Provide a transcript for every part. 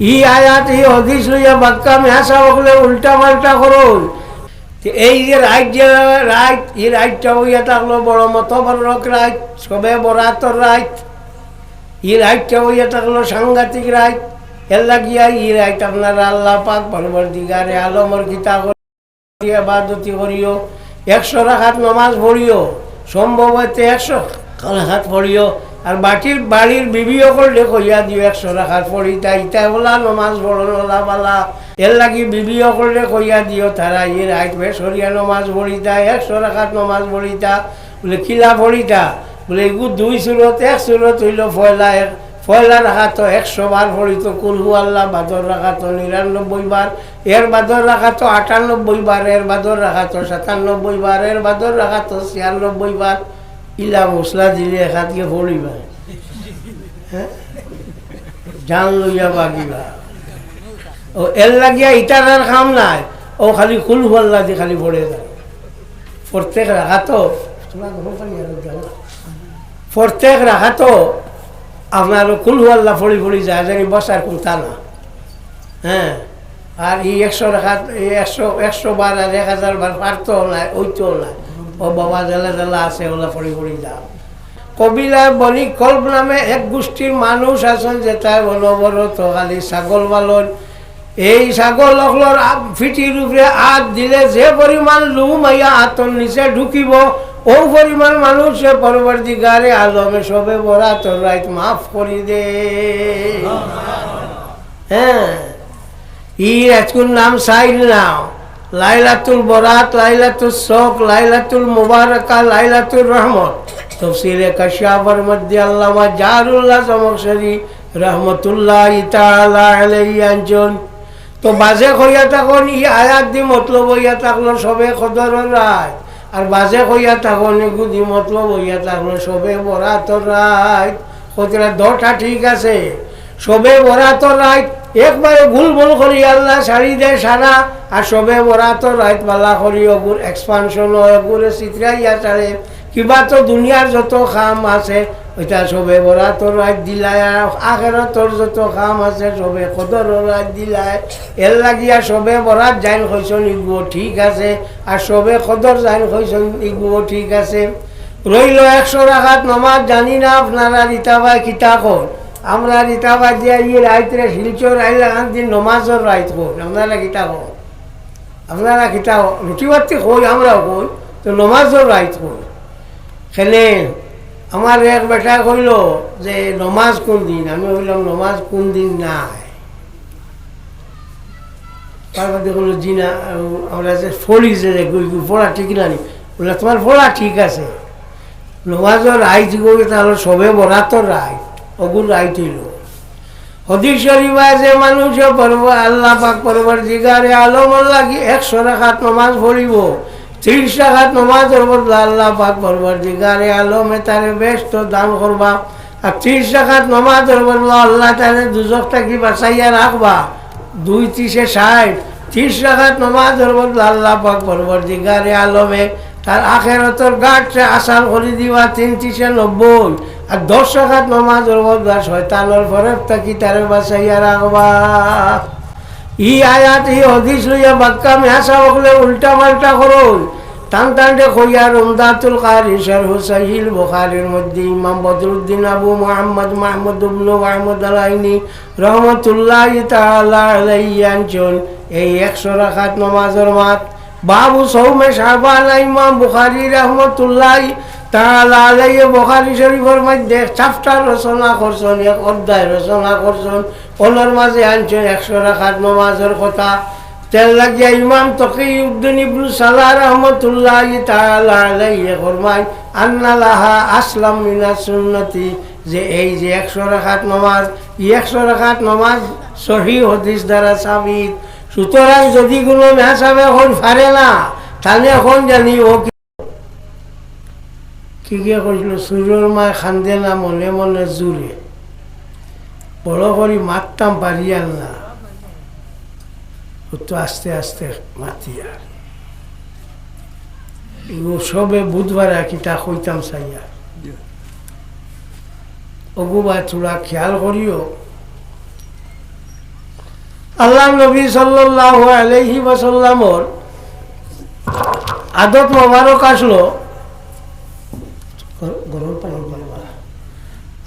ই আয়াত, ই হদিস লইয়া বাক্কা মেহাসা বকলে উল্টা পাল্টা করো এই যে রাইট যে রাইট এই রাইটটা হইয়া থাকল বড় মত বড়ক রাইট, সবে বরাতর রাইট। ই রাইটটা হইয়া থাকল সাংঘাতিক রাইট। এর লাগিয়া ই রাইট আপনারা আল্লাহ পাক বরবর দিগারে আলমর গীতা করিয়া বাদতি করিও, একশো রাখাত নমাজ পড়িও, সম্ভব হইতে একশো রাখাত পড়িও। আর বাটির বাড়ির বিবিও করলে কইয়া দিও একশো রাখাত পড়িতা ইটা বলা নমাজ পড়ন ওলা বালা এর লাগি বিবিও করলে কইয়া দিও তারা ই রাইট সরিয়া নমাজ পড়িতা একশো রাখাত নমাজ পড়িতা বলে, কিলা পড়িতা বলে, এগু দুই সুরত, এক সুরত হইল ফয়লা, এক ফয়লা রাখা তো একশো বার পড়িত কুলহু আল্লাহ, বাদর রাখা তো নিরানব্বই বার। এর বাদর রাখা তো আটানব্বই বার, এর বাদর রাখা তো সাতানব্বই বার, এর বাদর রাখা তো ছিয়ানব্বই বার। ইলা মশলা দিলে এখানকে পড়িবা হ্যাঁ? জান লইয়া বাগিবা। ও, এর লাগিয়া ইটার আর কাম নাই। ও, খালি কুলহু আল্লাহ দিয়ে খালি পড়ে যায়। প্রত্যেক রাখা তো প্রত্যেক রাখা তো আপনার কুলহু আল্লাহ ফড়ি ফড়ি যায় জানি বসার কোন তা না। হ্যাঁ আর এই একশো রাখা একশো একশো বার আর এক হাজার বার পারতেও নাই ওইতেও নাই। ও বাবা জেলা জেলা আছে ওলা ফড়ি ফড়ি যাও কবিলার বনি কল্প নামে এক গোষ্ঠীর মানুষ আছেন যেটা অনবরত খালি ছাগল পালন। এই ছাগল অকলর ফিটির উপরে হাত দিলে যে পরিমাণ লুম আইয়া হাতর নিচে ঢুকিব ও পরিমাণ মানুষে পরবর্তী গারে আলমে সবে বরা তোর রাইত মাফ করি দে। হ্যাঁ ই আজকুর নাম সাইল নাও। লাইলাতুল বরাত লাইলাতুল শোক লাইলাতুল মুবারকা লাইলাতুল রহমত। তফসিরে কাশিয়াবর মধ্যে আল্লামা জারুল্লাহ চমকসরি রহমতুল্লাহ ইতালা আলাইহি আঞ্চল তো বাজে কইয়া তখন ই আয়াত দি মতলব হইয়া থাকল সবে খদর রায়। আর বাজে কইয়া তখন গুদি মতলব হইয়া থাকল সবে বরাতর রায়। কতটা দটা ঠিক আছে। সবে বরাতর রায় একবারে ভুল ভুল করি, আল্লাহ সারি দেয় সারা আর সবে বরাতর রায় পাল্লা করি, অগুর এক্সপানশন হয়, অগুরে চিত্রাইয়া ছাড়ে কিবা তো দুনিয়ার যত খাম আছে, ওইটা সবে বরাতর রাত দিলায়, আর আখেরতর যত খাম আছে, সবে কদর রাত দিলায়। এর লাগিয়া সবে বরাত যাইন হইছন ইগুও ঠিক আছে, আর সবে কদর যাইন হইছন ইগুও ঠিক আছে। রইল একশো রাখাত নমাজ, জানি না আপনারা রিতাবাই কিতা কর আমরা রিতাবাই দিয়া ইয়ে রাইতরে শিলচর আইলে আন দিন নমাজর রাইত কর আপনারা কিতা কর আপনারা কিতা রুটিবার্তি কই আমরাও কই তো নমাজর রাইত কর খেলে আমার এক বেটা কইল যে, নমাজ কোন দিন? আমি বললাম নমাজ কোন দিন নাই? তারপরে বলল জি না আমরা যে ফড়ি যে পড়া ঠিক নানি বলে তোমার পড়া ঠিক আছে। নমাজর রাইত গই তাহলে সবে বরাতর রাইত। অগুর হইল হদিস শরীফা যে মানুষে আল্লাহ পাক পরবর জিগারে আলম লাগি একশো রাখাত নমাজ পড়িব। ত্রিশ রাখাত নমাজের বদলা আল্লাহ পাক পরবর জিগারে আলমে তারে ব্যস্ত দান করবা। আর ত্রিশ রাখাত নমাজের বদলা আল্লাহ তারে দুজকটা কি বাঁচাইয়া রাখবা। দুই ত্রিশে ষাট। ত্রিশ রাখাত নমাজের বদলা আল্লাহ পাক পরবর জিগারে আলমে তার আখেরতর গাঠে আসার করে দিবা তিন ত্রিশে নব্বই। আর দশ রাখাত নমাজের বদলা শয়তানোর ফরক থাকি, তারে বাঁচাইয়া রাখবা। ই আয়াত, ই হদিস লইয়া বাক্কা মেহাসা বকলে উল্টা পাল্টা করো টান টানটে কইয়া রমদাতুল কারি, শারহু সাহিল বুখারীর মধ্যে ইমাম বদরুদ্দিন আবু মুহাম্মদ, মাহমুদ ইবনু মাহমুদ আলাইনি রহমতুল্লাহ আনচন। এই একশো রাখাত নমাজের মাত বাবু সৌমে সাহবান ইমাম বুখারী রহমতুল্লাহ আলাইহি বুখারী শরীফের মধ্যে চাপ্টার রচনা করছেন, এক অধ্যায় রচনা করছেন ওনার মাঝে আনছেন একশো রাখাত নমাজের কথা। তেল লাগিয়া ইমাম তকি উদ্দিন ইবনু সালাহ রহমতুল্লাহ তাআলা আলাইহি ফরমায়, আন্না আসলাম মিনা সুন্নতি যে এই যে একশো রাখাত নমাজ ই একশো রাখাত নমাজ সহি হদিস দ্বারা সাবিত। সুতরাং যদি কোনো মেহাসাবে এখন পারে না, তাহলে এখন জানি ও কি কি কৈছিল চুৰৰ মায়ে খান্দে না, মনে মনে জোৰে। বড় মাততাম পারি আল্লাহ ও তো আস্তে আস্তে মাতি আর সবে বুধবার কিতা কইতাম চাইয়া। অগুবা থোড়া খেয়াল করিও আল্লাহ নবী সাল্লাল্লাহু আলাইহি ওয়াসাল্লামর আদত মোবারক আসলো। গরম পানি বলবা।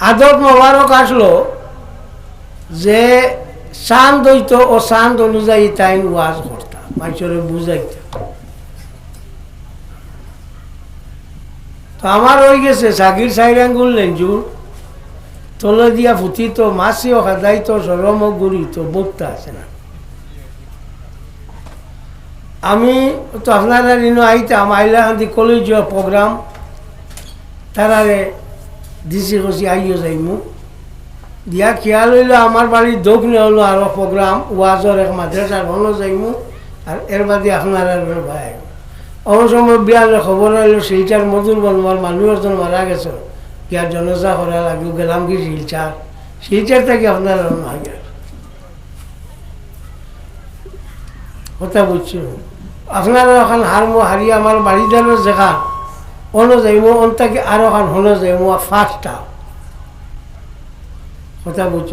আদত মোবারক আসলো যে চাঁদ হইতো ও চাঁদ অনুযায়ী তাই ওয়াজ করতাম মানুষের বুঝাইতাম তো আমার হয়ে গেছে সাগির সাইর আঙ্গুল লেঞ্জুর তলে দিয়া ফুটি তো মাছিও খাদাই তো সরম গুড়ি তো বোধটা আছে না। আমি তো আপনারা আইতাম আইলা হান্দি কলেজ প্রোগ্রাম তারারে দিছি কছি আইও যাইমু। দিয়া খেয়াল হইল আমার বাড়ির দক্ষিণে হলো আরও প্রোগ্রাম, ওয়াজর এক মাদ্রাসার হলো যাইমু, আর এর বাদে আপনারা ভাই। অন্য সময় বিয়ালে খবর আইলো শিলচার মধুর বনমার মানুষ একজন মারা গেছে। ইয়ার জনজা করা লাগবে গেলাম কি শিলচার। শিলচার থেকে আপনারা না কথা বুঝছ? আপনারা এখন হারমো হারিয়ে আমার বাড়িদারের যেখান অন্য যাইব, অন্তাকে আরও এখন হলো যাইব ফার্স্টটা কথা বুঝছ?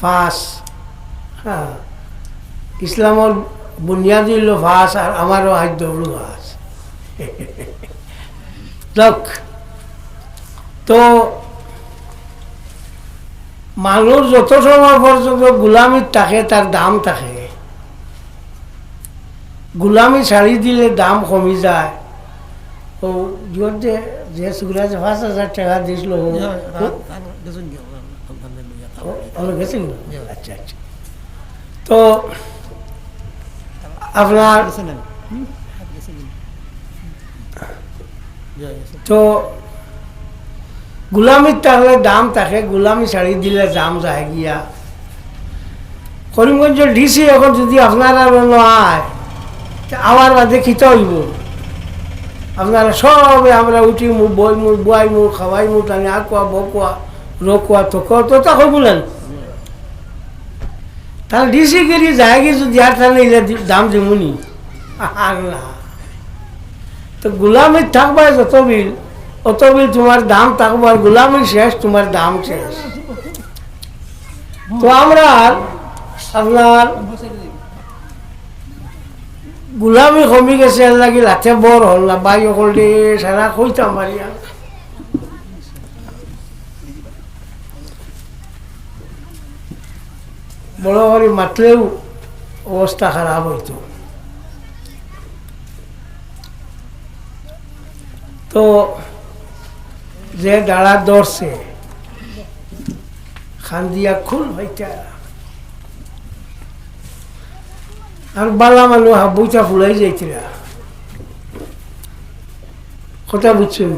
ফাঁস হ্যাঁ। ইসলামর বুনিয়াদি হইল ফাঁস আর আমারও হাদ্য হলো ফাঁস। যাক, তো মানুষ যত সময় পর্যন্ত গোলামির থাকে, তার দাম থাকে। গোলামি ছাড়ি দিলে দাম কমি যায়। ও যত যে যে সুগুলা যে পাঁচ হাজার টাকা দিছিল ও অনেক গেছে কি? আচ্ছা আচ্ছা তো আপনার তো গোলামির থাকলে দাম থাকে গোলামি ছাড়ি দিলে দাম যায় গিয়া করিমগঞ্জের ডিসি এখন যদি আপনারা অন্য আয় তা আমার বাদে খিতে হইব আপনারা সবে আমরা উঠি মু, বই মু, বুয়াই মু, খাওয়াই মু, টানি আকুয়া, বকুয়া, রকুয়া তো কত তা বলেন তাহলে ডিসি গিরি কি যদি আর তাহলে দি- দাম দিমুনি আল্লাহ। তো গোলামির থাকবা যত বিল, অত বিল তোমার দাম থাকব আর গোলামির শেষ, তোমার দাম শেষ। তো আমরা আপনার গোলামি কমি গেছে লাগি লাঠে বর হল বাই অকল দে সারা কইতাম মারিয়া বড় করে মাতলেও অবস্থা খারাপ হইতো তো, যে ডাড়া ধরছে খান দিয়া খুল হইতা আর বালা মানুষ হাবুইটা ফুলাই যাইতিরা। কথা বুঝছেন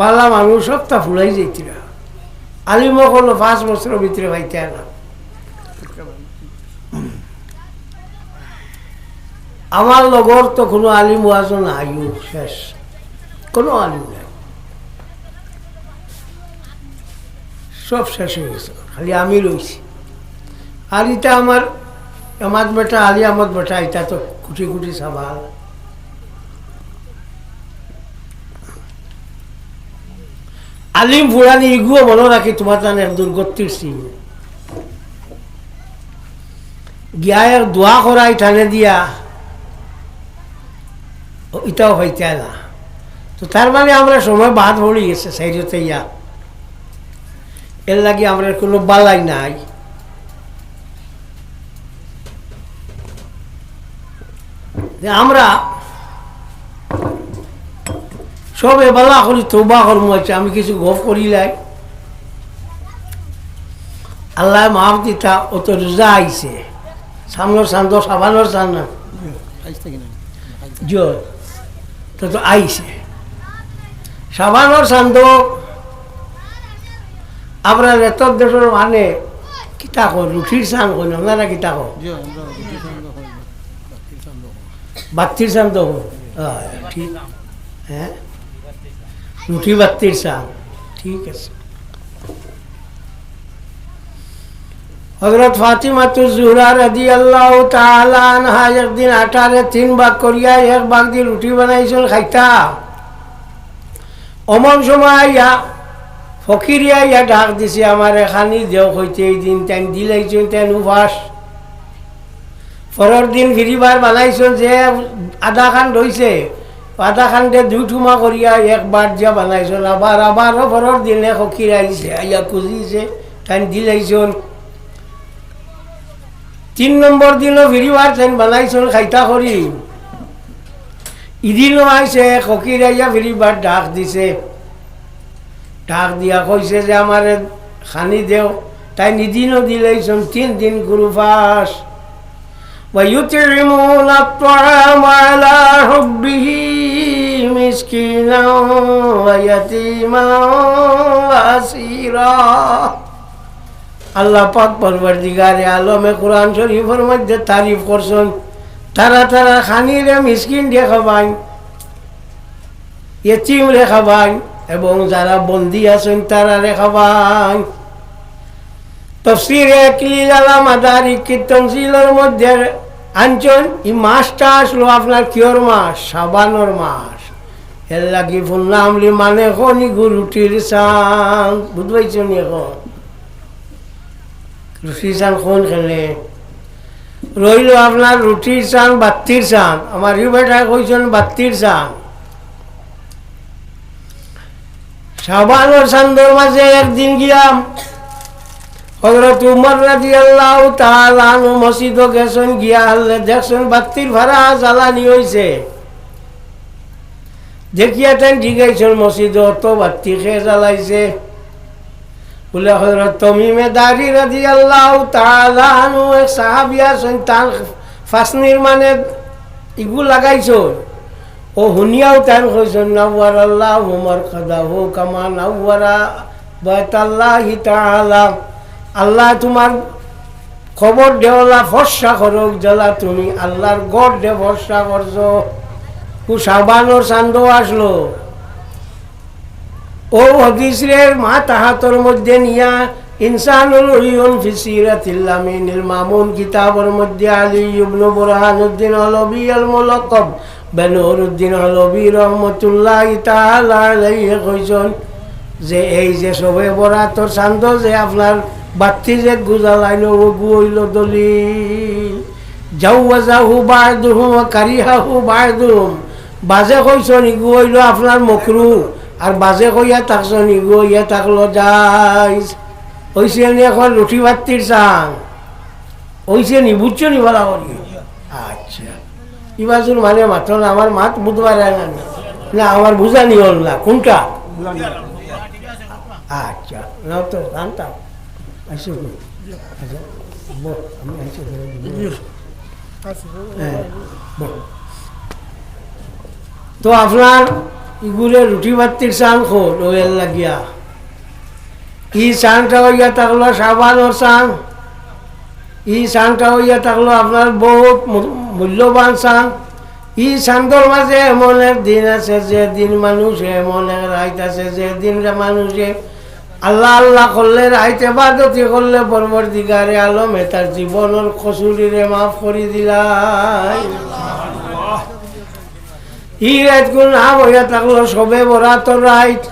বালা মানুষ সবটা ফুলাই যাইতিরা। আলিমক হলো পাঁচ বছরের ভিতরে ভাইতে না আমার লগর তো কোনো আলিম ওয়াজও নাইও শেষ। কোনো আলিম নাই। সব শেষ হয়ে গেছে। খালি আমি রয়েছি আর এটা আমার আমার বেটা আলী আহমদ বেটা এটা তো কুটি কুটি সাবাল আলিম ফুরানি ইগুও মনে রাখি তোমার জানে দুর্গতির সিং গিয়া এক দোয়া করাই টানে দিয়া ও, এটাও হইতে না তো তার মানে আমরা সময় বাদ পড়ে গেছে সাইডতে ইয়া এর লাগে আমরা কোনো বালাই নাই। যে আমরা সব এবেলা করি তোবা কর্ম আছে আমি কিছু গপ করিলাই আল্লাহ মাফ দিতা অত রোজা আইছে। সামনের চান্দ সাবানোর চান না। তো তো আইছে। সাবানোর চান্দ আমরা রেতর দেশের মানে কিতা কো রুটির চান কই না কিতা কো বাত্তির চান তো ঠিক। হ্যাঁ? রুটি বাত্তির চান ঠিক আছে। হজরত ফাতিমা তু জুহরা রাদি আল্লাহ আনহা একদিন আটারে তিন ভাগ করিয়া এক ভাগ দিয়ে রুটি বানাইছিল খাইতা। অমন সময় ইয়া ফকিরিয়া ইয়া ডাক দিছে, আমার এখানি দেও হইতে এই দিন তাই দিলাইছেন তেন উভাস পরের দিন ফিরিবার বানাইছেন যে আধা খান রইছে আধা খানতে দুই ঠুমা করিয়া একবার যা বানাইছেন আবার আবারও পরের দিনে সখীর আইছে আইয়া খুঁজিছে তাই দিলাইছেন তিন নম্বর দিনও ফিরিবার তাই বানাইছেন খাইতা করি ইদিনও আইছে সখীর আইয়া ফিরিবার ডাক দিছে। ডাক দিয়া কইছে যে আমার খানি দেও। তাই নিদিনও দিলাইছেন তিন দিন গুরু ফাঁস। ويطعمون الطعام على حبه مسكينا ويتيما واسيرا আল্লাহ পাক পরবর্তীকারে আলমে কোরআন শরীফের মধ্যে তারিফ করছেন তারা তারা খানিরে মিসকিন দিয়ে খাবাই এচিম রে খাবাই এবং যারা বন্দি আছেন তারা রে খাবাই তফসিরে একলিল আলা মাদারিক কি তনসিলের মধ্যে আনছেন এই মাসটা আসলো আপনার কিয়র মাস? সাবানোর মাস। এর মানে গুরুটির এখন? চান কোন খেলে? রইল আপনার রুটির চান বাত্তির চান আমার ইউ বেটা কইছেন বাত্তির চান সাবানোর চান্দর মাঝে একদিন গিয়াম হজরত উমর রাজি আল্লাহ তালানু মসজিদ গেছেন, গিয়া হলে দেখছেন, বাত্তির ভাড়া জ্বালানি হয়েছে দেখিয়া তেন জিগাইছেন, মসজিদ অত বাত্তি খেয়ে জ্বালাইছে? বলে হজরত তমিমে দাড়ি রাজি আল্লাহ তালানু এক সাহাবিয়া আছেন, তার ফাসনির মানে ইগু লাগাইছো ও শুনিয়াও তেন কইছেন, নাওয়ার আল্লাহ উমর খাদা হো কামা নাওয়ারা বাইতাল্লাহি তাআলা। আল্লাহ তোমার খবর দেওয়ালা ভরসা করক, জ্বালা তুমি আল্লাহর গড় দে ভরসা করছ। কু সাবানোর চান্দ আসলো। ও হদিসরের মা তাহাতর মধ্যে নিয়া ইনসানুল উইয়ন ফিসিরাতিল্লামিনিল মামুন কিতাবর মধ্যে আলী ইবনু বুরহানুদ্দিন হলবি আল মুলাক্কাব বেনুরউদ্দিন হলবি রহমতুল্লাহ তাআলা আলাইহি কইছেন যে এই যে সবে বরাতর চান্দ যে আপনার বাত্তি যে গুজা লাইন গু হইল দলিল জাউয়াজাহু বায়দুহুম কারিহাহু বায়দুহুম। বাজে কইছন ইগু হইল আপনার মকরু আর বাজে কইয়া থাকছন ইগু হইয়া থাকল যাইস হইছে নি এখন রুটি বাত্তির চাং। হইছে নি বুঝছ নি বলা করি আচ্ছা। ইবাজুর মানে মাত্র আমার মাত বুধবার না আমার বুঝানি হল না, কোনটা? আচ্ছা না তো জানতাম আইসো গো। আচ্ছা, বল, আমি দিব। হ্যাঁ, বল। তো আপনার ইগুলে রুটি বাত্তির খোর ওয়েল লাগিয়া ই চানটা হইয়া থাকল সাবানোর চান ই চানটা হইয়া থাকল আপনার বহুত মূল্যবান চান ই চান্দর মাঝে এমন এক দিন আছে যে দিন মানুষ এমন এক রাইত আছে যে দিন মানুষে আল্লাহ আল্লাহ করলে, রাইতে বাদতি করলে বর্বর দিগারে আলমে তার জীবনের খসুরিরে মাফ করে দিলাই। ই রাইত গুণা বইয়া থাকল সবে বরাত রাইত।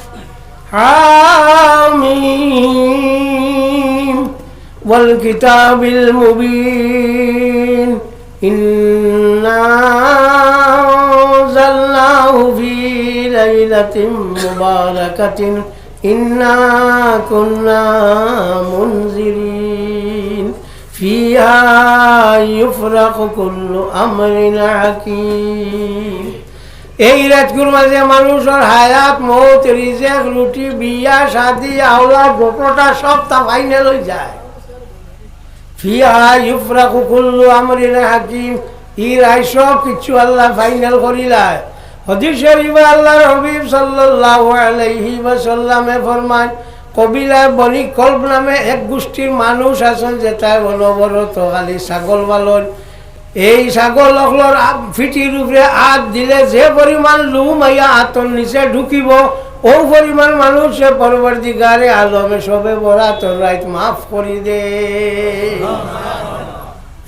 হামিম ওয়াল কিতাবিল মুবিন। ইন্না আনজালনাহু ফি লাইলাতিন মুবারাকাতিন। এই রাজগুর মাঝে মানুষের হায়াত, মত, রিজেক, রুটি, বিয়া, শাদি আওলা বকটা সব তা ফাইনাল হয়ে যায়। ফিহা ইউফরাকু কুল্লু আমরিন হাকিম। ই রায় সব কিছু আল্লাহ ফাইনাল করিলায়। হদিস শরীফে আল্লাহর হবিব সাল্লাল্লাহু আলাইহি ওয়াসাল্লামে ফরমান কবিলায় বনি কল্প নামে এক গোষ্ঠীর মানুষ আছেন যেটা অনবরত খালি ছাগল পালন। এই ছাগল অকলর ফিটির উপরে হাত দিলে যে পরিমাণ লুম আইয়া হাতর নিচে ঢুকিব ও পরিমাণ মানুষে পরবর্তী গারে আলমে সবে বরা তোর রাইত মাফ করি দে।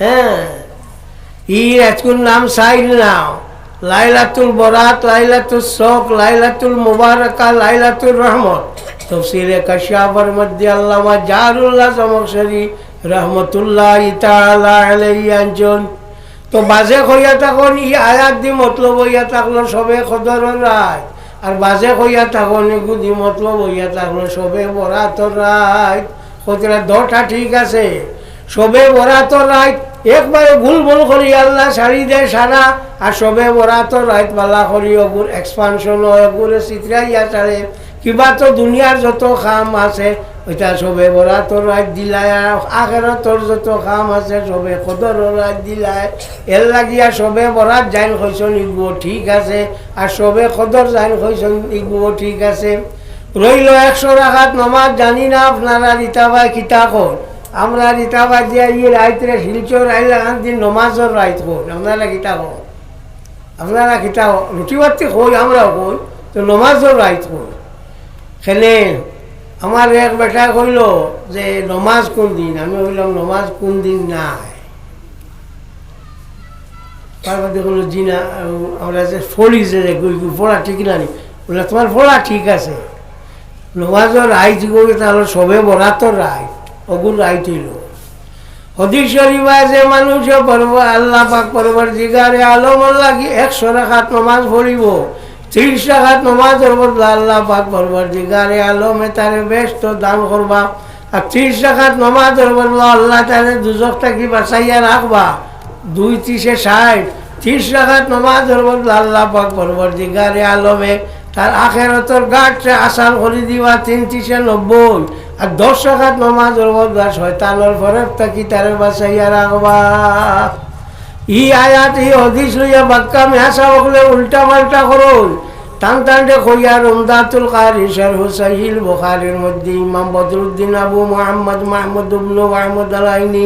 হ্যাঁ। ই আজকুর নাম সাইল নাও। লাইলাতুল বরাত লাইলাতুল শোক লাইলাতুল মুবারকা লাইলাতুল রহমত। তফসিরে কাশিয়াবর মধ্যে আল্লামা জারুল্লাহ চমকসরি রহমতুল্লাহ আনজন তো বাজে কইয়া থাকুন, ই আয়াত দি মতলব হইয়া থাকল সবে খদর রায়। আর বাজে কইয়া থাকুন, এগু দি মতলব হইয়া থাকল সবে বরাতর রায়। কতরা দটা ঠিক আছে। সবে বরাতর রায় একবারে ভুল ভুল করি আল্লাহ সারি দেয় সারা, আর সবে বরাতর রাইত পালা করি অগুর এক্সপানশন হয় অগুরে চিত্রাইয়া সারে কিবা তো দুনিয়ার যত কাম আছে, ওইটা সবে বরাতর রাত দিলায় আখেরতর যত কাম আছে, সবে কদর রাত দিলায়। এর লাগিয়া সবে বরাত যাইন হইছন ইগবো ঠিক আছে। আর সবে কদর যাইন হইছন ইগবো ঠিক আছে। রইল একশো রাখাত নমাজ জানি না আপনারা রিতাবাই কিতা কর আমরা রিতাবাই দিয়া ইয়ে রাইতরে শিলচর আইলে দিন নমাজর রাইত কর আপনারা কিতা কর আপনারা কিতা রুটি বাতি কই আমরাও কই তো নমাজর রাইত কর খেলে আমার এক বেটা কইল যে নমাজ কোন দিন? আমি বললাম নমাজ কোন দিন নাই? তারপরে বলল জি না আমরা যে ফড়ি যে গই গই পড়া ঠিক না নি? বলল তোমার পড়া ঠিক আছে। নমাজর রায় দিব তাহলে সবে বরাতর রায় রায় তৈল হদিস যে মানুষ পর্ব আল্লাহ পাক পরবর জিগারে আলম লাগি একশো রাখাত নমাজ পড়িব। ত্রিশ রাখাত নমাজের বদলা আল্লাহ পাক পরবর জিগারে আলমে তারে ব্যস্ত দান করবা। আর ত্রিশ রাখাত নমাজের বদলা আল্লাহ তারে দুজক থাকি বাঁচাইয়া রাখবা। দুই ত্রিশে ষাট। ত্রিশ রাখাত নমাজের বদলা আল্লাহ পাক পরবর জিগারে আলমে তার আখেরতর গাঠে আসান করে দিবা তিন ত্রিশে নব্বই। আর দশ রাখাত নমাজের বদলা শয়তানোর ফরক থাকি, তারে বাঁচাইয়া রাখবা ই আয়াত ই হদিস লইয়া বাক্কা মেহাসা বকলে উল্টা পাল্টা করুন। টান টানটে কইয়া রমদাতুল কারি শার হুসাইল বুখারীর মধ্যে ইমাম বদরুদ্দিন আবু মোহাম্মদ, মাহমুদ ইবনু মাহমুদ আলাইনি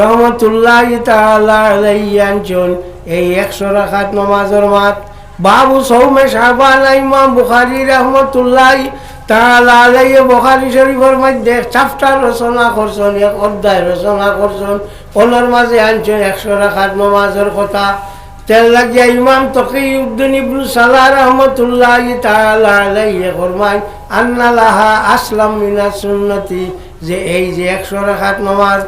রহমতুল্লাহ তাআলা আলাইহি আনছেন এই একশো রাখাত নমাজের মাত বাবু সৌমে সাহবান ইমাম বুখারী রহমতুল্লাহ আলাইহি বুখারী শরীফের মধ্যে চাপটার রচনা করছেন, এক অধ্যায় রচনা করছেন। ওনার মাঝে আনছেন একশো রাখাত নমাজের কথা। তেল লাগিয়া ইমাম তকি উদ্দিন ইবনু সালাহ রহমতুল্লাহ তাআলা আলাইহি ফরমায়, আন্না লাহা আসলাম মিনা সুন্নতি যে এই যে একশো রাখাত নমাজ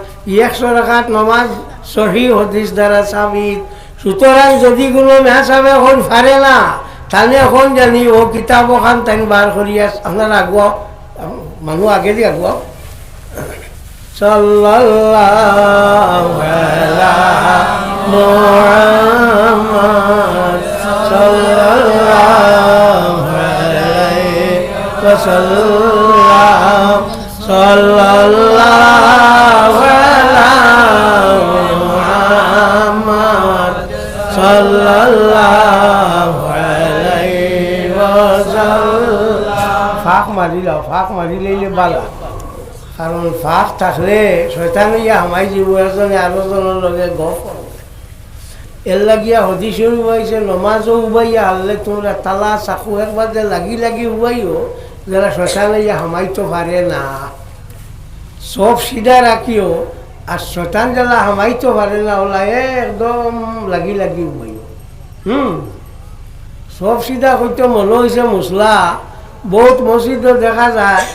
একশো রাখাত নমাজ সহি হদিস দ্বারা সাবিত। সুতরাং যদি কোনো মেহাসাবে এখন ফারে না, তাহলে এখন জানি ও কিতাব ওখান তাই বার করিয়া আপনার আগুয়া মানুষ আগে দিয়ে আগুয়া সাল্লাল্লাহু আলাইহি ওয়াসাল্লাম। সাল্লাল্লাহু ফাঁক মারি লাও, ফাঁক মারি লইলে বালা। কারণ ফাঁক থাকলে শয়তান ইয়া হামাই জীব, এজনে আরও জনের লগে গপ এর লাগিয়া হদিস উবাইছে নমাজও উবাইয়া আনলে তোমরা তালা চাকু একবার যে লাগি লাগি উবাইও যারা শয়তান ইয়া হামাইতো পারে না। সব সিধা রাখিও আর শয়তান যারা হামাইতো পারে না, ওলা একদম লাগি লাগি উবাইও হুম? সব সিধা হয়তো মনে হয়েছে মশলা বহুত মসজিদত দেখা যায়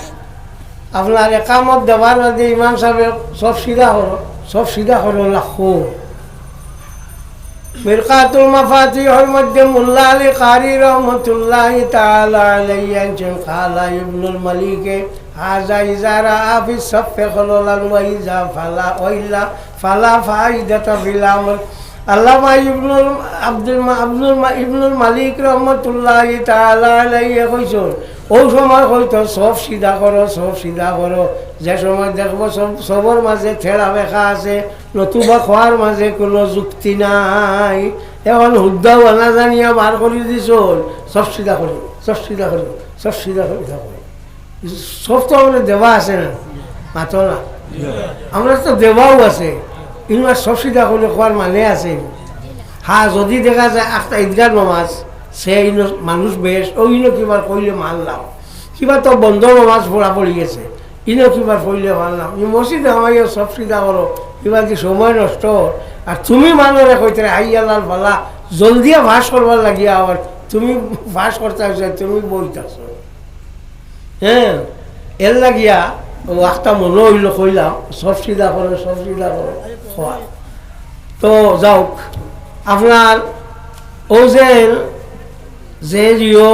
আপনার একামত দেওয়ার বাদে ইমান সাহেব সব সিধা করো সব সিধা লাখো মিরকাতুল মাফাতিহর মধ্যে মুল্লা আলী কারি রহমতুল্লাহ তাআলা আলাইহি আনছেন খালা ইবনুল মালিকে হাজা ইজারা আফি সফে খললান ওয়া ইজা ফালা ওইলা ফালা ফাইদাতা ফিল আমর আল্লামা ইবনুল আব্দুল আব্দুল ইবনুল মালিক রহমতুল্লাহ তাআলা আলাইহি কইছেন ওই সময় হয়তো সব সিধা করো সব সিধা করো। যে সময় দেখব সব সবর মাঝে ঠেলা বেখা আছে নতুবা খোয়ার মাঝে কোনো যুক্তি নাই। এখন হুদ্দাও আনা জানিয়া বার করে দিছ সব সিধা করো সব সিধা করো সব সিধা করে থাকো সব তো আমাদের দেওয়া আছে না? মাতো না আমরা তো দেওয়াও আছে। ইনবার সব সিধা করে খোয়ার মানে আছে হা, যদি দেখা যায় একটা ঈদগাহ নমাজ সে মানুষ বেশ ও ইনো কিবার কইলে মানলাম কিবা তো বন্ধ নমাজ পড়া পড়ি গেছে ইনো কিবার পড়লে মানলাম ই মসজিদে আমার সব সিধা করো কিবা যে সময় নষ্ট আর তুমি মানুষে কইতে আই আল্লাহ বালা জলদিয়া ভাস করবার লাগিয়া আবার তুমি ভাস করতে হচ্ছে তুমি বইতাছ হ্যাঁ এর লাগিয়া একটা মনে হইল কইলাম, সব সিধা করো, সব সিধা করো, খোয়া। তো যাওক, আপনার ও যে যে জিও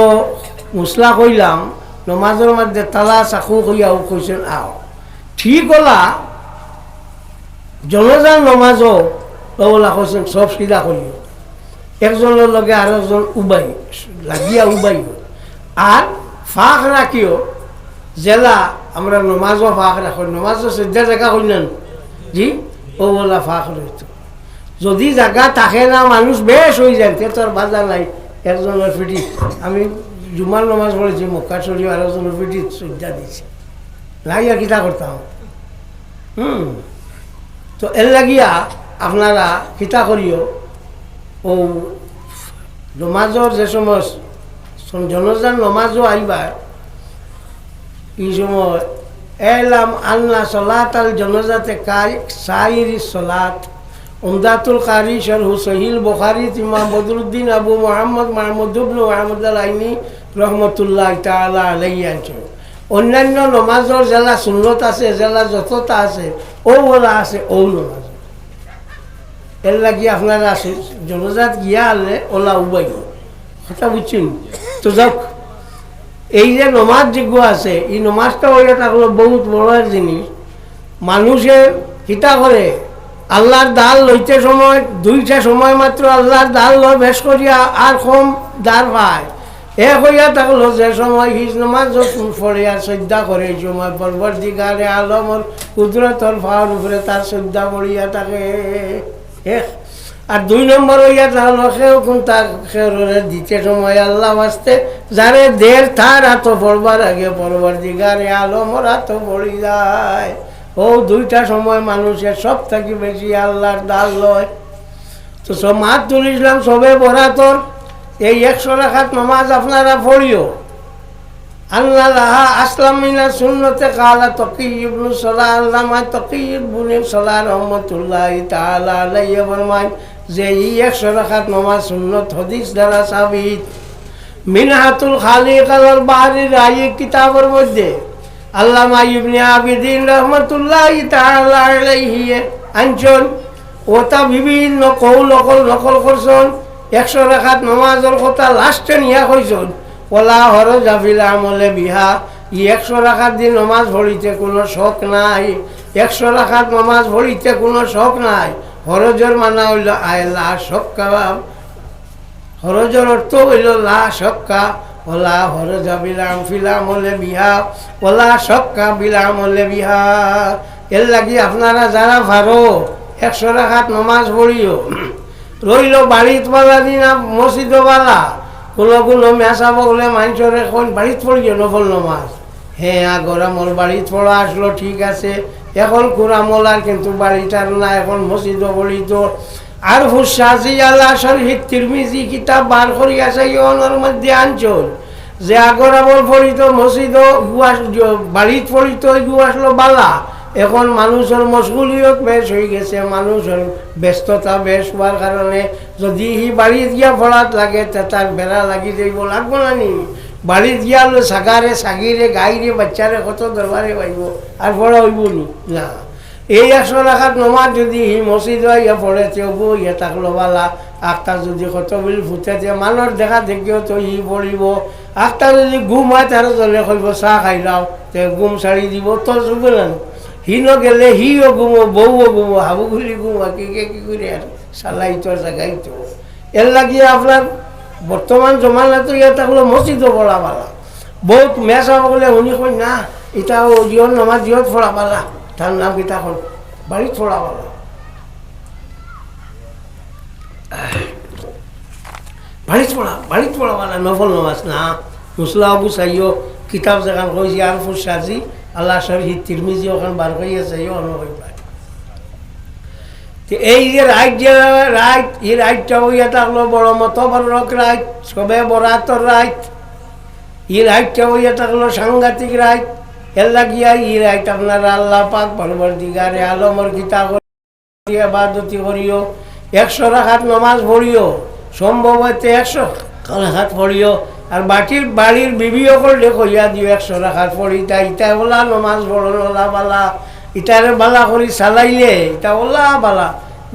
মুসলা কইলাম, নমাজের মধ্যে তালা চাকু কইয়াও কইছেন, আও। ঠিক হলা, জনজান নমাজও ওলা কইছেন, সব সিধা করিও একজনের লগে আর একজন উবাই, লাগিয়া উবাই আর ফাঁক রাখিও, জেলা আমরা নমাজও ফাঁক রাখো, নমাজও শ্রদ্ধা জায়গা কইলেন জি? ও বলা ফাঁক রইত। যদি জায়গা থাকে না, মানুষ বেশ হয়ে যায়, তে তোর বাজার নাই, একজনের পিঠি আমি জুমার নমাজ পড়েছি, মক্কা শরীফ আর একজনের পিঠি শ্রদ্ধা দিয়েছি। লাগিয়া কিতা করতাম? হুম। তো এর লাগিয়া আপনারা কিতা করিও? ও নমাজর যে সময় জনজান নমাজও আইবার এই সময় এলাম আল্লাহ সলাত আল জনজাতে কাই সাইরি সলাত। উমদাতুল কারি শরহু সহিল বুখারি, ইমাম বদরুদ্দিন আবু মোহাম্মদ মাহমুদুবন মাহমুদ আইনি রহমতুল্লাহ তালা আলাইয়া অন্যান্য নমাজর জেলা সুন্নত আছে, জেলা যতটা আছে ও ওলা আছে ও নমাজ। এর লাগি আপনারা আছে জনজাত গিয়া আনলে, ওলা উবাই কথা বুঝছেন? তো যাক এই যে নমাজ যোগ্য আছে, এই নমাজটা হইলে থাকল বহুত বড় এক জিনিস। মানুষের কিতা করে, আল্লাহর দাল লইতে সময়, দুইটা সময় মাত্র আল্লাহর দাল লয়, বেশ করিয়া আর কম দার পায়। এক হইয়া থাকল যে সময় হিজ নমাজ আর শ্রদ্ধা করে সময় পর্বত দিগারে আলমর কুদরতর ফাওয়ার উপরে তার শ্রদ্ধা পড়িয়া থাকে। এক আর দুই নম্বর হইয়া তাহলে সেও কোন তার দিতে সময় আল্লাহ বাঁচতে যারে দের তার হাত পড়বার আগে পড়বার দিগারে আলমর হাত পড়ি যায়। ও দুইটা সময় মানুষের সব থাকি বেশি আল্লাহর ডাল লয়। তো সব মাত তুলিসলাম সবে বরাতর এই একশো রাখাত নমাজ আপনারা পড়িও। আল্লাহ লাহা আসলাম মিনা সুন্নতে কালা তকি ইবনু সলা আল্লামা তকি ইবনে সলা রহমতুল্লাহ তাআলা আলাইহি ফরমান যে ই একশো রাখাত নমাজ সুন্নত, হদিস দ্বারা সাবিত। মিনহাতুল খালিক আলাল বাহারির আই কিতাবের মধ্যে আল্লামা ইবনে আবিদিন রহমতুল্লাহ আলাইহি আনছন ওটা বিভিন্ন কৌল নকল নকল করছন একশো রেখাত নমাজের কথা লাস্টে নিয়া কইছন, ওলা হর জাফিল আমলে বিহা, ই একশো রাখার দিন নমাজ ভরিতে কোনো শখ নাই একশো রাখার নমাজ ভরিতে কোনো শখ নাই। হরজর মানা হইল, আয় লা হরজর অর্থ হইল, লা ওলা হরজা বিলাম ফিলাম হলে বিহা, ওলা সক্কা বিলাম হলে বিহা। এর লাগি আপনারা যারা ভারো একশো রাখাত নমাজ পড়িও। রইল বাড়িত বালা দিনা মসজিদ বালা। কোনো কোনো মেসা বগলে মানুষের এখন বাড়িত পড়িও নফল নমাজ। হ্যাঁ আগর আমল বাড়িত পড়া আসলো, ঠিক আছে। এখন কুরামল আর কিন্তু বাড়িটার না, এখন মসজিদ পড়িত আর হুসাজি আল্লাহ শরীফ তিরমিজি কিতাব বার করি আছে ইয়নের মধ্যে আনচল যে আগর আমল পড়িত মসজিদ গুয়াস বাড়িত পড়িত গু আসলো বালা। এখন মানুষের মশগুলিয়ত বেশ হয়ে গেছে, মানুষের ব্যস্ততা বেশ হওয়ার কারণে। যদি সি বাড়িত গিয়া পড়াত লাগে, তে তার বেড়া লাগি যাইব, লাগবো না নি? বাড়িত গিয়া হলো সাগারে সাগিরে গাইরে বাচ্চারে কত দরবারে পাইব? আর পড়া হইব না। এই একশো রাখাত নমাজ যদি মসজিদ ইয়া পড়ে তেও ইয়া থাকল বালা আখটা যদি কত বিল ফুটে তে মানুষ দেখা দেখিও তো ই পড়িব আখটা যদি ঘুম হয় তার জলে কইব চাহ খাই লাও। তে ঘুম ছাড়ি দিব, তো চুবে না হি নগেলে হিও ঘুমো বউও ঘুমো হাবুগুলি ঘুমো কি কে কি করে আর সালাই তো জাগাই তো এর লাগিয়ে আপনার বর্তমান জমানা তো ইয়াতে হলো মসজিদও পড়া পালা বহুত মেসা বলে, শুনি কই না এটা জিয়ন আমার জিয়ত পড়া পালা তার নাম কিতা এখন বাড়িত পড়া পালা বাড়িত পড়া বাড়িত পড়া পালা নফল নমাজ না। মুসলা আবু সাইও কিতাব যেখান কইছি আর ফুর সাজি, আল্লাহ শরীফ তিরমিজি ওখানে বার করি আছে পায়। তো এই যে রাইট যে রাইট এই রাইটটা হইয়া থাকল বড় মতবরক রাইট সবে বরাতর রাইট এই রাইটটা হইয়া থাকল সাংঘাতিক রাইট এর লাগিয়া এই রাইট আপনারা আল্লাহ পাক বরবর দিগারে আলমর গীতা করিয়া বাদতি করিও একশো রাখাত নমাজ পড়িও সম্ভব হইতে একশো রাখাত পড়িও আর বাটির বাড়ির বিবিও করলে কইয়া দিও একশো রাখাত পড়িতা ইটা ওলা নমাজ পড়ন ওলা বালা ইটারে বালা করি চালাইলে, ইটা ওলা বালা।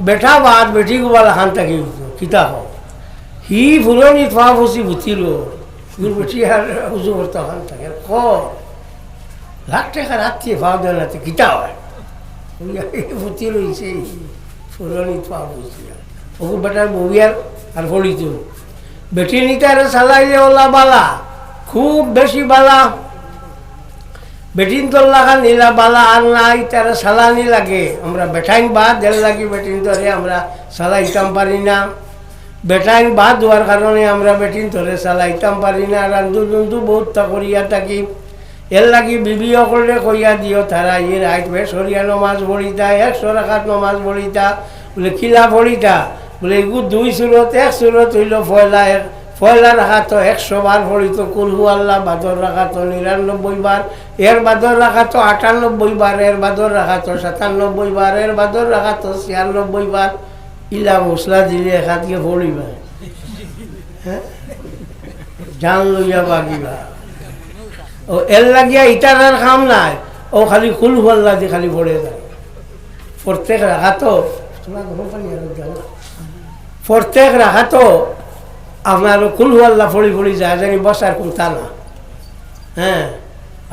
বেঠা বাদ বেটি বালা খান থাকি কিতা হও? হি ফুলনি থোৱা ফুচি ভুতিল গুৰ বেটি উজু করতে হন থাকে। ক? লাখ টাকা রাত্রি ভাও দেন রাতে কিতা হয়? ভুতি রয়েছে ফুলনি থোৱা ফুচি ওগুর বেটার বউয়ার আর ফলিত বেটি নিতে আর চালাইলে ওলা বালা, খুব বেশি বালা। বেটিন খান নীলা বালা আর নাই, তারা সালানি লাগে। আমরা বেটাইন বাদ দেড় লাগি বেটিন ধরে আমরা সালাইতাম পারি না। বেটাইন বাদ হওয়ার কারণে আমরা বেটিন ধরে চালাইতাম পারি না। রান্ধু জন্তু বহুত করিয়া থাকি। এর লাগি বিবিও করলে কইয়া দিও তারা ইয়ে রাইত বে সরিয়া নমাজ পড়িতা, একশো রাখাত নমাজ পড়িতা। বলে, কিলা পড়িতা? বলে, এগু দুই সুরত, এক সুরত হইল ফয়লা এক ফয়লা রাখা তো একশো বার পড়িত কুলহু আল্লাহ, বাদর রাখা তো নিরানব্বই বার। এর বাদর রাখা তো আটানব্বই বার, এর বাদর রাখা তো সাতানব্বই বার, এর বাদর তো ছিয়ানব্বই বার। ইলা মশলা দিলে এখানকে পড়িবা হ্যাঁ? জান লইয়া বাগিবা। ও, এর লাগিয়া ইটার আর কাম নাই। ও, খালি কুল হুয়াল্লা দিয়ে খালি পড়ে যায়। প্রত্যেক রাখা তো প্রত্যেক তো আপনার কুল হুয়াল্লা ফড়ি ফড়ি যায়, জানি বসার কোথা না। হ্যাঁ?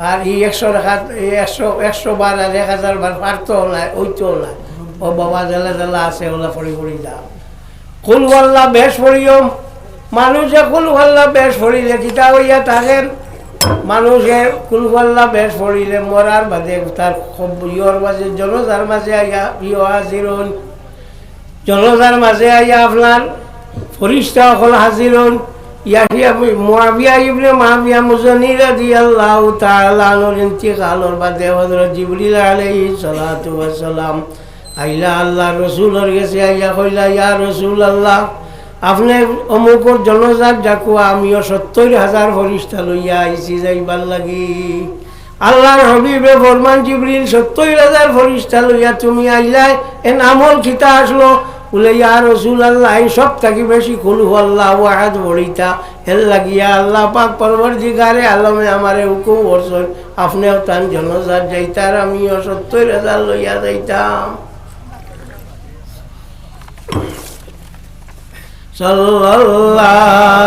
আর এই একশো রাখা একশো একশো বার আর এক হাজার বার পারতো নাই ওইটাও নাই ও বাবা জেলা জেলা আছে, ওলা ফড়ি ফড়ি যাও। কুল হুয়াল্লা বেশ ফড়িও মানুষে কুল হুয়াল্লা বেশ ফড়িলে কিতা হইয়া থাকেন? মানুষে কুলফাল্লা বেশ পড়িলে মরার বাদে তার ইয়র মাঝে জনতার মাঝে আইয়া, ইয় হাজির জনতার মাঝে আইয়া আপনার ফরিস্তা অকল হাজির হন ইয়াহিয়া মুয়াবিয়া ইবনে মাহাবিয়া মুজানি রাদিয়াল্লাহু তাআলা আনহুর ইন্তিকালর বাদে হযরত জিবরিল আলাইহিস সালাতু ওয়াস সালাম আইলা আল্লাহ রসুলের গেছে আইয়া কইলা, ইয়া রসুল আল্লাহ আপনি অমুকর জনজাত ডাকুয়া আমিও সত্তর হাজার ফরিস্তা লইয়া আইছি, যাইবার লাগি। আল্লাহর হবিবে ফরমান জিবরিল, সত্তর হাজার ফরিস্তা লইয়া তুমি আইলাই এন আমল খিতা আসলো বলে, ইয়া রসুল আল্লাহ এই সব থাকি বেশি খুলু আল্লাহ ওয়াহাদ বড়িতা হেল লাগিয়া আল্লাহ পাক পরবর দিগারে আলমে আমার হুকুম করছেন, আপনিও তান জনজাত যাইতার, আমিও সত্তর হাজার লইয়া যাইতাম। সাল্লাল্লাহু